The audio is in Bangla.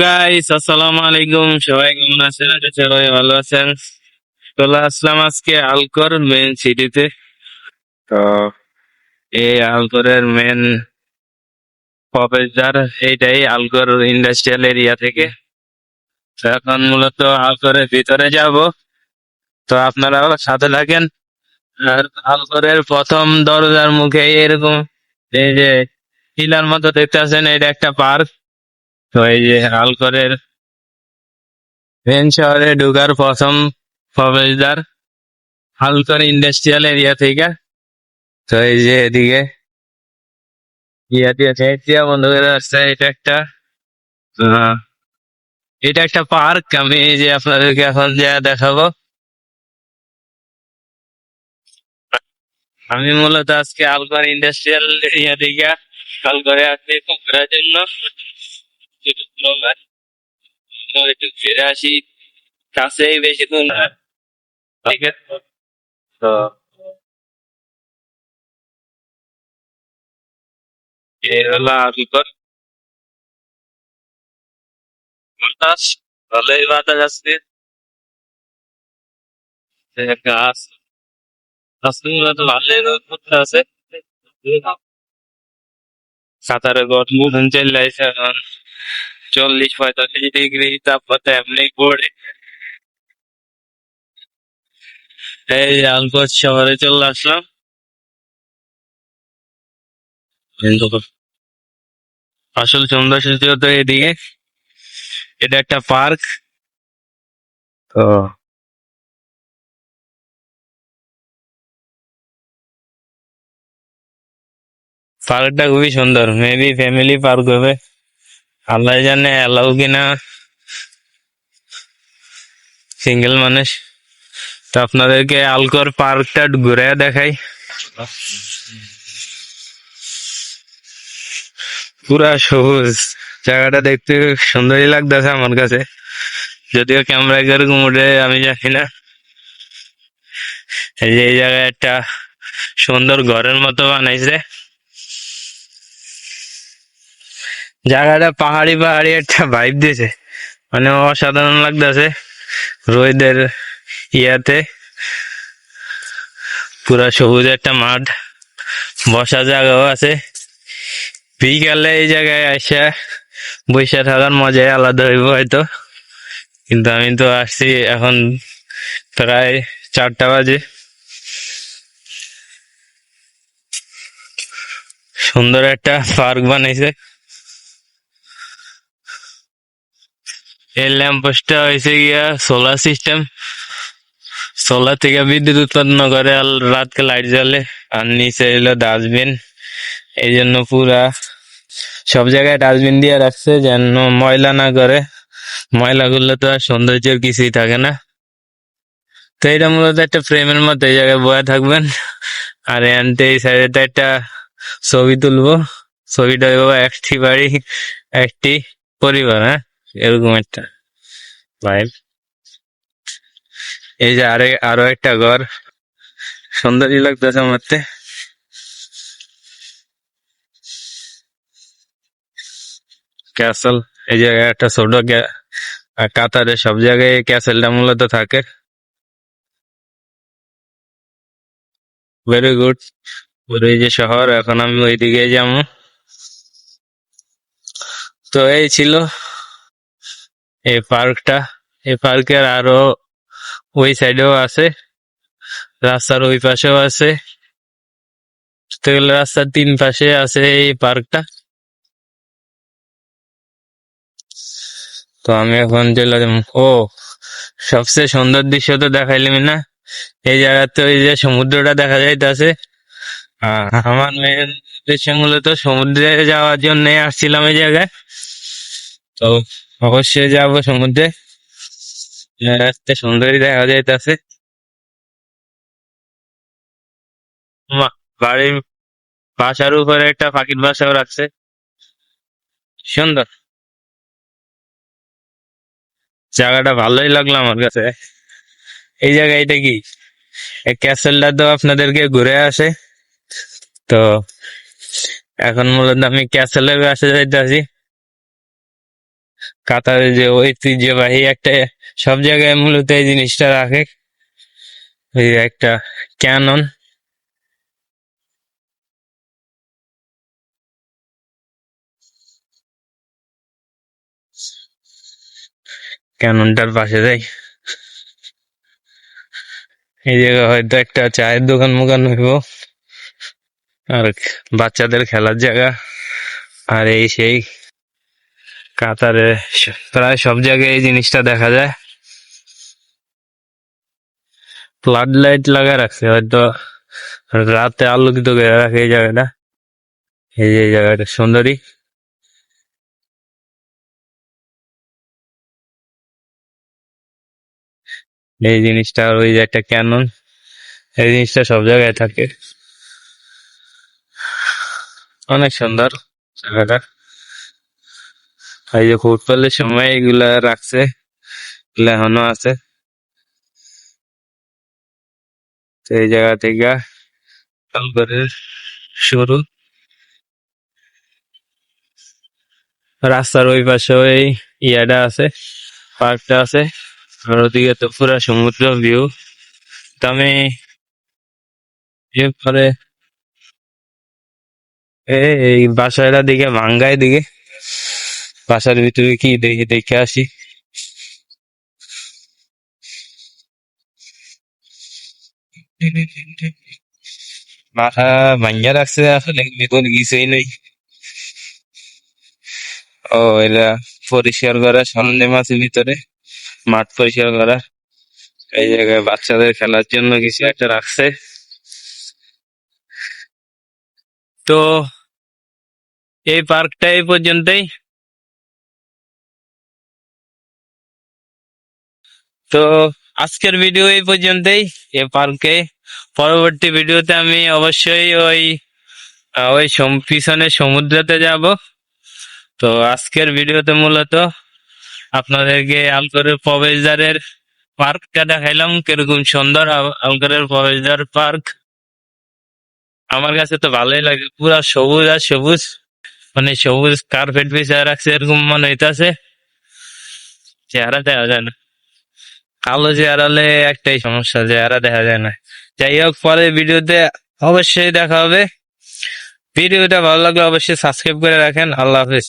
গাইস আসসালামু আলাইকুম সবাই কেমন আছেন? সবাই ভালো আছেন। চলে আসলাম আজকে আলকর মেন সিটিতে তো। এই আলকরের মেন প্রবেশদ্বার এইটাই আলকর ইন্ডাস্ট্রিয়াল এরিয়া থেকে। তো এখন মূলত আলকরের ভিতরে যাব। তো আপনারাও সাথে থাকেন। আর আলকরের প্রথম দরজার মুখে এরকম এই যে টিলার মতো দেখতে আছেন এটা একটা পার্ক। এই যে আলকরের মেন শহরে ঢুকার প্রথম প্রবেশদ্বার আলকর ইন্ডাস্ট্রিয়াল এরিয়া থেকে। তো এই যে এদিকে সাইড বন্ধ করে আসছে, এটা একটা এটা একটা পার্ক। আমি যে আপনাদেরকে এখন যা দেখাবো। আমি মূলত আজকে আলকর ইন্ডাস্ট্রিয়াল এরিয়া থেকে আলকরে আসছি ঘোরার জন্য। একটু। তো ফিরে আসি কাছেই বেশি তো আলকর বাতাস ভালোই বাতাস আসছে গাছ গাছগুলো তো ভালোই করতে আছে সাঁতারে গরম চলে আসে এখন চল্লিশ পঁয়তাল্লিশ ডিগ্রি তাপমাত্রা এমনি পড়ে। এই আলকর শহরে চলে আসলাম। আসল সৌন্দর্য তো এদিকে। এটা একটা পার্ক। তো পার্কটা খুবই সুন্দর। মেবি ফ্যামিলি পার্ক হবে। আল্লাহ জানে অ্যালাউ কিনা। সিঙ্গেল মানুষ। তো আপনাদেরকে আলকর পার্কটা ঘুরে দেখাই। পুরা সবুজ। জায়গাটা দেখতে সুন্দরই লাগতেছে আমার কাছে। যদিও ক্যামেরা কীরকম উঠে, আমি জানি না। এই যে এই জায়গায় একটা সুন্দর ঘরের মতো বানাইছে। জায়গাটা পাহাড়ি পাহাড়ি একটা ভাইব দিয়েছে। মানে অসাধারণ লাগতেছে রোদের ইয়াতে। পুরা সবুজ একটা মাঠ, বসার জায়গাও আছে। বিকালে এই জায়গায় আসা বৈশা থাকার মজাই আলাদা হইব হয়তো। কিন্তু আমি তো আসছি এখন প্রায় চারটা বাজে। সুন্দর একটা পার্ক বানাইছে। এই ল্যাম্প পোস্টটা হয়েছে গিয়া সোলার সিস্টেম সোলার থেকে বিদ্যুৎ উৎপাদন করে আর রাতকে লাইট জ্বলে আর নিচে এলো ডাস্টবিন এই জন্য পুরা সব জায়গায় ডাস্টবিন দিয়ে রাখছে যেন ময়লা না করে। ময়লা করলে তো আর সৌন্দর্যের কিছুই থাকে না। তো এটা মূলত একটা ফ্রেমের মতো এই জায়গায় বয়ে থাকবেন। আর এনতে এই সাইডে একটা ছবি তুলবো। ছবিটা হইবো একটি বাড়ি, একটি পরিবার হ্যাঁ? এরকম একটা ভাইব এই যে আরে, আরও একটা ঘর। সুন্দরই লাগতেছে আমারতে ক্যাসেল এই জায়গায় একটা ছোট কাতারে সব জায়গায় ক্যাসেলটা মূলত থাকে। ভেরি গুড এই যে শহর, এখন আমি ওইদিকে যাব। তো এই ছিল এই পার্কটা, এই পার্কের আরও ওই সাইডেও আছে, রাস্তার ওই পাশেও আছে। রাস্তার তিন পাশে আছে এই পার্কটা। তো আমি এখন চলে ও, সবচেয়ে সুন্দর দৃশ্য তো দেখাইলাম না। এই জায়গাতে ওই যে সমুদ্রটা দেখা যাইতেছে। আমার মেয়ের উদ্দেশ্য মূলত সমুদ্রে যাওয়ার জন্য আসছিলাম এই জায়গায়। তো অবশ্যই যাব সমুদ্রে। জায়গাতে সুন্দরই দেখা যাইতেছে। বাড়ির বাসার উপরে একটা পাখির বাসাও রাখছে। সুন্দর। জায়গাটা ভালোই লাগল আমার কাছে। এই জায়গায় এটা কি? ক্যাসেলটা তো আপনাদেরকে ঘুরে আসে। তো এখন মূলত আমি ক্যাসেলের কাছে যাইতেছি। কাতারে যে ঐতিহ্যবাহী একটা, সব জায়গায় মূলত এই জিনিসটা রাখে। এই একটা ক্যানন। ক্যাননটার পাশে যাই। এই জায়গায় হয়তো একটা চায়ের দোকান মোকান হইব। আর বাচ্চাদের খেলার জায়গা। আর এই সেই কাতারে প্রায় সব জায়গায় এই জিনিসটা দেখা যায়। ফ্লাড লাইট লাগা রাখছে, হয়তো রাতে আলোকিত করে রাখে এই জায়গাটা। এই যে জায়গাটা, সুন্দরী। এই জিনিসটা আর ওই যে একটা ক্যানন, এই জিনিসটা সব জায়গায় থাকে। অনেক সুন্দর জায়গাটা। এই যে ফুটবলের সময় এগুলা রাখছে, এগুলা এখনও আছে। এই জায়গা থেকে তারপরে শুরু। রাস্তার ওই পাশে ওই ইয়াটা আছে, পার্কটা আছে। আর ওদিকে তো পুরা সমুদ্র ভিউ তো আমি এরপরে এই বাসাটা দিকে ভাঙ্গায় দিকে বাসার ভিতরে কি দেখি, দেখে আসি। মাথা ভাঙ্গা রাখছে আসলে বেতন কিছুই নেই। ও এটা পরিষ্কার করা সরঞ্জাম আছে ভিতরে, মাঠ পরিষ্কার করা। এই জায়গায় বাচ্চাদের খেলার জন্য কিছু একটা রাখছে। তো, এই পার্কটা এই পর্যন্তই। তো আজকের ভিডিও এই পর্যন্তই। এ পার্কে পরবর্তী ভিডিওতে আমি অবশ্যই ওই ওই পিছনে সমুদ্রতে যাব। তো আজকের ভিডিওতে মূলত আপনাদেরকে আলকরের প্রবেশদ্বারের পার্কটা দেখাইলাম, কীরকম সুন্দর আল- আলকরের প্রবেশদ্বার পার্ক। আমার কাছে তো ভালোই লাগে, পুরা সবুজ আর সবুজ। মানে সবুজ কার্পেট বিছায় রাখছে, এরকম মনে হইতাছে। চেহারা দেখা যায় না কালো যে আড়ালে একটাই সমস্যা চেহারা দেখা যায় না। যাই হোক পরে ভিডিওতে অবশ্যই দেখা হবে। ভিডিওটা ভালো লাগলে অবশ্যই সাবস্ক্রাইব করে রাখেন। আল্লাহ হাফেজ।